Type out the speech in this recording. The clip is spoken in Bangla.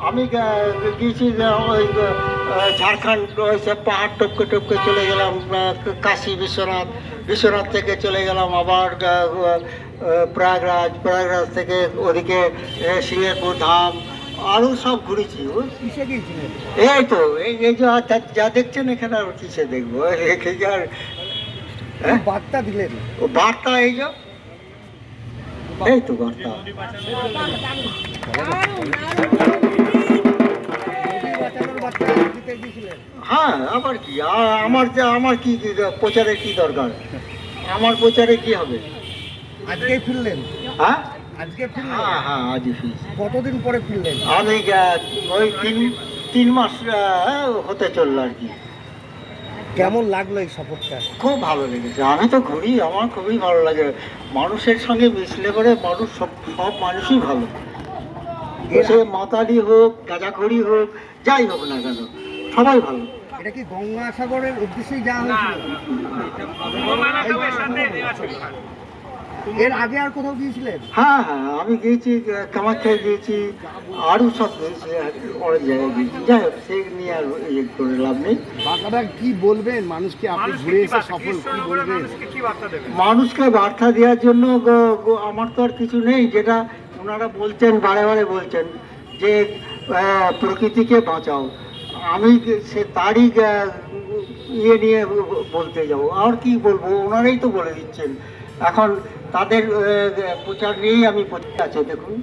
আমি গিয়েছি যে ওই ঝাড়খণ্ড ওই পাহাড় টপকে টপকে চলে গেলাম কাশী বিশ্বনাথ বিশ্বনাথ থেকে চলে গেলাম আবার প্রয়াগরাজ প্রয়াগরাজ থেকে ওদিকে আহ, সিংহেরপুর ধাম আরও সব ঘুরেছি। এই তো এই এই যে আর যা- দেখছেন এখানে আর কিসে দেখব? আর হ্যাঁ? বার্তা দিলেন। ও বার্তা এই যে? এই তো বার্তা। হ্যাঁ আবার কি? আমার যে আমার কি প্রচারের কি দরকার? আমার প্রচারে কি হবে? আজকে ফিরলেন? হ্যাঁ? আজকে ফিরলেন? হ্যাঁ হ্যাঁ আজই কতদিন পরে ফিরলেন? আমি ওই তিন তিন মাস হতে চলল আর কি। কেমন লাগল এই সফরটা? খুব ভালো লেগেছে। আমি তো ঘুরি আমার খুবই ভালো লাগে। মানুষের সঙ্গে মিশলে পরে মানুষ সব সব মানুষই ভালো। সে মাতালি হোক গাঁজাখড়ি হোক যাই হোক না কেন সবাই ভালো। এটা কি গঙ্গাসাগরের উদ্দেশ্যেই যাওয়া এর আগে আর কোথাও গিয়েছিলেন? হ্যাঁ হ্যাঁ আমি গিয়েছি কামাখ্যায় গিয়েছি আরও সব গিয়েছি অনেক জায়গায় গিয়েছি। যাই হোক সে নিয়ে আর ইয়ে করে লাভ নেই। বাঁকাদা কি বলবেন? মানুষকে আপনি ঘুরে এসে সফল কি বলবেন? মানুষকে বার্তা দেওয়ার জন্য আমার তো আর কিছু নেই। যেটা ওনারা বলছেন, বারে বারে বলছেন যে প্রকৃতিকে বাঁচাও। আমি সে তারই ইয়ে নিয়ে বলতে যাব। আর কি বলব? ওনারাই তো বলে দিচ্ছেন। এখন তাদের প্রচার নিয়েই আমি করতে আছে, দেখুন।